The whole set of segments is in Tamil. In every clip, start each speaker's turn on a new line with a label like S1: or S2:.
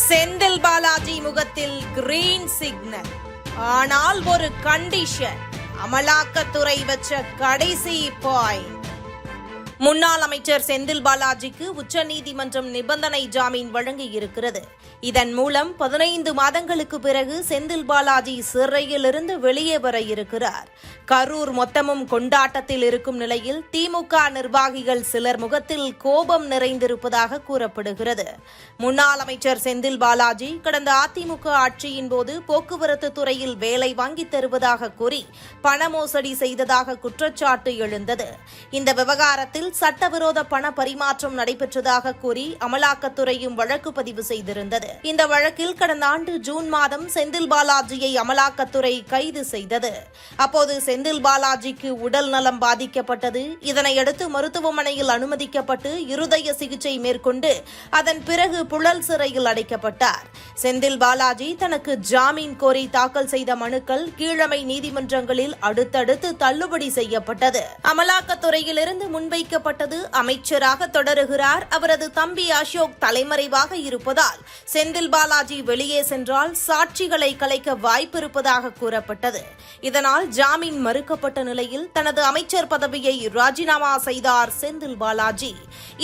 S1: செந்தில் பாலாஜி முகத்தில் கிரீன் சிக்னல் ஆனால் ஒரு கண்டிஷன் அமலாக்கத்துறை வச்ச கடைசி பாயிண்ட் முன்னாள் அமைச்சர் செந்தில் பாலாஜிக்கு உச்சநீதிமன்றம் நிபந்தனை ஜாமீன் வழங்கியிருக்கிறது. இதன் மூலம் பதினைந்து மாதங்களுக்கு பிறகு செந்தில் பாலாஜி சிறையிலிருந்து வெளியே வர இருக்கிறார். கரூர் மொத்தமும் கொண்டாட்டத்தில் இருக்கும் நிலையில் திமுக நிர்வாகிகள் சிலர் முகத்தில் கோபம் நிறைந்திருப்பதாக கூறப்படுகிறது. முன்னாள் அமைச்சர் செந்தில் பாலாஜி கடந்த அதிமுக ஆட்சியின் போது போக்குவரத்து துறையில் வேலை வாங்கித் தருவதாக கூறி பண மோசடி செய்ததாக குற்றச்சாட்டு எழுந்தது. இந்த விவகாரத்தில் சட்டவிரோத பண பரிமாற்றம் நடைபெற்றதாக கூறி அமலாக்கத்துறையும் வழக்கு பதிவு செய்திருந்தது. இந்த வழக்கில் கடந்த ஆண்டு ஜூன் மாதம் செந்தில் பாலாஜியை அமலாக்கத்துறை கைது செய்தது. அப்போது செந்தில் பாலாஜிக்கு உடல் நலம் பாதிக்கப்பட்டது. இதனையடுத்து மருத்துவமனையில் அனுமதிக்கப்பட்டு இருதய சிகிச்சை மேற்கொண்டு அதன் பிறகு புழல் சிறையில் அடைக்கப்பட்டார். செந்தில் பாலாஜி தனக்கு ஜாமீன் கோரி தாக்கல் செய்த மனுக்கள் கீழமை நீதிமன்றங்களில் அடுத்தடுத்து தள்ளுபடி செய்யப்பட்டது. அமலாக்கத்துறையிலிருந்து முன்வைக்கப்பட்டது அமைச்சராக தொடருகிறார் அவரது தம்பி அசோக் தலைமறைவாக இருப்பதால் செந்தில் பாலாஜி வெளியே சென்றால் சாட்சிகளை கலைக்க வாய்ப்பிருப்பதாக கூறப்பட்டது. இதனால் ஜாமீன் மறுக்கப்பட்ட நிலையில் தனது அமைச்சர் பதவியை ராஜினாமா செய்தார் செந்தில் பாலாஜி.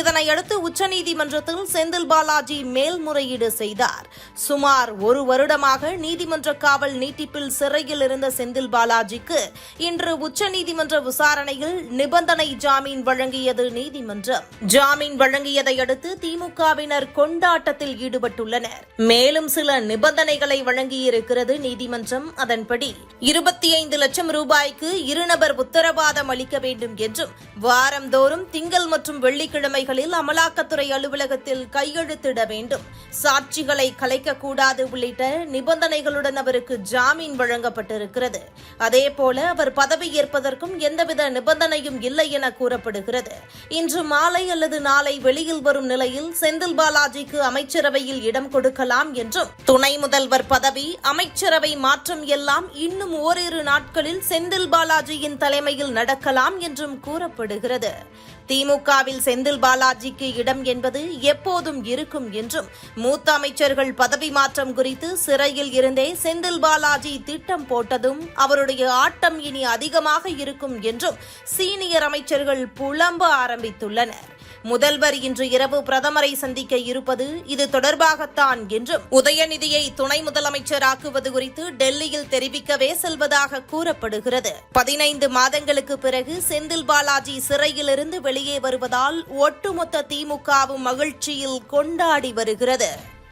S1: இதனையடுத்து உச்சநீதிமன்றத்தில் செந்தில் பாலாஜி மேல்முறையீடு செய்தார். சுமார் ஒரு வருடமாக நீதிமன்ற காவல் நீட்டிப்பில் சிறையில் இருந்த செந்தில் பாலாஜிக்கு இன்று உச்சநீதிமன்ற விசாரணையில் நிபந்தனை ஜாமீன் வழங்கி வழங்கியது நீதிமன்றம். ஜாமீன் வழங்கியதை அடுத்து திமுகவினர் கொண்டாட்டத்தில் ஈடுபட்டுள்ளனர். மேலும் சில நிபந்தனைகளை வழங்கியிருக்கிறது நீதிமன்றம் அதன்படி இருபத்தி ஐந்து லட்சம் ரூபாய்க்கு இருநபர் உத்தரவாதம் அளிக்க வேண்டும் என்றும் வாரந்தோறும் திங்கள் மற்றும் வெள்ளிக்கிழமைகளில் அமலாக்கத்துறை அலுவலகத்தில் கையெழுத்திட வேண்டும். சாட்சிகளை கலைக்கக்கூடாது உள்ளிட்ட நிபந்தனைகளுடன் அவருக்கு ஜாமீன் வழங்கப்பட்டிருக்கிறது. அதேபோல அவர் பதவியேற்பதற்கும் எந்தவித நிபந்தனையும் இல்லை என கூறப்படுகிறது. இன்று மாலை அல்லது நாளை வெளியில் வரும் நிலையில் செந்தில் பாலாஜிக்கு அமைச்சரவையில் இடம் கொடுக்கலாம் என்றும் துணை முதல்வர் பதவி அமைச்சரவை மாற்றம் எல்லாம் இன்னும் ஓரிரு நாட்களில் செந்தில் பாலாஜியின் தலைமையில் நடக்கலாம் என்றும் கூறப்படுகிறது. திமுகவில் செந்தில் பாலாஜிக்கு இடம் என்பது எப்போதும் இருக்கும் என்றும் மூத்த அமைச்சர்கள் பதவி மாற்றம் குறித்து சிறையில் இருந்தே செந்தில் பாலாஜி திட்டம் போட்டதும் அவருடைய ஆட்டம் இனி அதிகமாக இருக்கும் என்றும் சீனியர் அமைச்சர்கள் புலம் கிளம்ப ஆரம்பித்துள்ளனர். முதல்வர் இன்று இரவு பிரதமரை சந்திக்க இருப்பது இது தொடர்பாகத்தான் என்றும் உதயநிதியை துணை முதலமைச்சராக்குவது குறித்து டெல்லியில் தெரிவிக்கவே செல்வதாக கூறப்படுகிறது. பதினைந்து மாதங்களுக்கு பிறகு செந்தில் பாலாஜி சிறையிலிருந்து வெளியே வருவதால் ஒட்டுமொத்த திமுகவும் மகிழ்ச்சியில் கொண்டாடி வருகிறது.